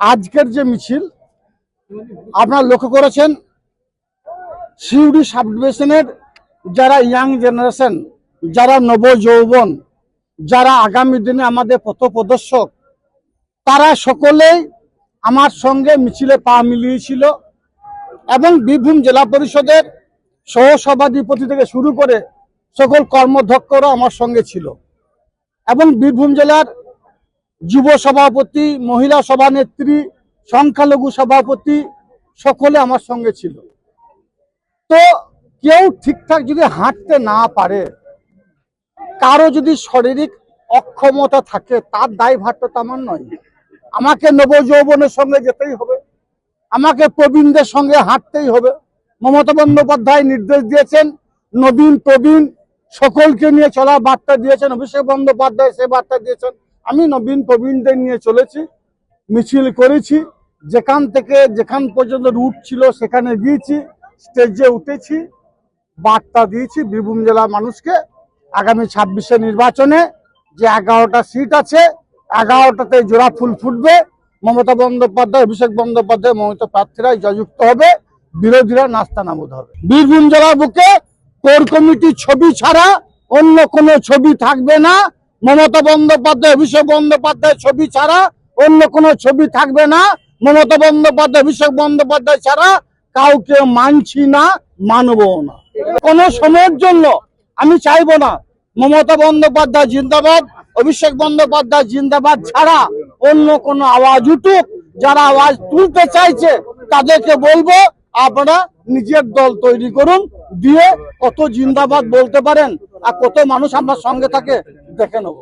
আজকের যে মিছিল, আপনারা লক্ষ্য করেছেন, সিউড়ি সাব ডিভিশনের যারা ইয়াং জেনারেশন, যারা নব যৌবন যারা আগামী দিনে আমাদের পথপ্রদর্শক, তারা সকলেই আমার সঙ্গে মিছিলে পা মিলিয়েছিল এবং বীরভূম জেলা পরিষদের সহসভাধিপতি থেকে শুরু করে সকল কর্মধ্যক্ষরা আমার সঙ্গে ছিল। এবং বীরভূম জেলার যুব সভাপতি, মহিলা সভানেত্রী সংখ্যালঘু সভাপতি সকলে আমার সঙ্গে ছিল। তো কেউ ঠিকঠাক যদি হাঁটতে না পারে, কারও যদি শারীরিক অক্ষমতা থাকে, তার দায়ভারটা তো আমার নয়। আমাকে নবযৌবনের সঙ্গে যেতেই হবে। আমাকে প্রবীণদের সঙ্গে হাঁটতেই হবে। মমতা বন্দ্যোপাধ্যায় নির্দেশ দিয়েছেন, নবীন, প্রবীণ, সকলকে নিয়ে চলা বার্তা দিয়েছেন, অভিষেক বন্দ্যোপাধ্যায় সে বার্তা দিয়েছেন। আমি নবীন প্রবীণদের নিয়ে চলেছি, মিছিল করেছি, যেখান থেকে, যেখান পর্যন্ত রুট ছিল সেখানে গিয়েছি স্টেজে উঠেছি, বার্তা দিয়েছি বীরভূম জেলার মানুষকে, আগামী ছাব্বিশে নির্বাচনে যে এগারোটা সিট আছে, এগারোটাতে জোড়া ফুল ফুটবে, মমতা বন্দ্যোপাধ্যায়, অভিষেক বন্দ্যোপাধ্যায় মমতা প্রার্থীরাই জয়যুক্ত হবে, বিরোধীরা নাস্তা নাবুদ হবে। বীরভূম জেলার বুকে কোর কমিটির ছবি ছাড়া অন্য কোনো ছবি থাকবে না। মমতা বন্দ্যোপাধ্যায়, অভিষেক বন্দ্যোপাধ্যায় ছবি ছাড়া অন্য কোনো ছবি থাকবে না। মমতা বন্দ্যোপাধ্যায়, অভিষেক বন্দ্যোপাধ্যায় ছাড়া কাউকে মানছি না মানব না। কোন সময়ের জন্য আমি চাইব না। মমতা বন্দ্যোপাধ্যায় জিন্দাবাদ, অভিষেক বন্দ্যোপাধ্যায় জিন্দাবাদ ছাড়া অন্য কোনো আওয়াজ উঠুক। যারা আওয়াজ তুলতে চাইছে, তাদেরকে বলব, আপনারা নিজের দল তৈরি করুন দিয়ে কত জিন্দাবাদ বলতে পারেন আর কত মানুষ আমার সঙ্গে থাকে দেখে নেব।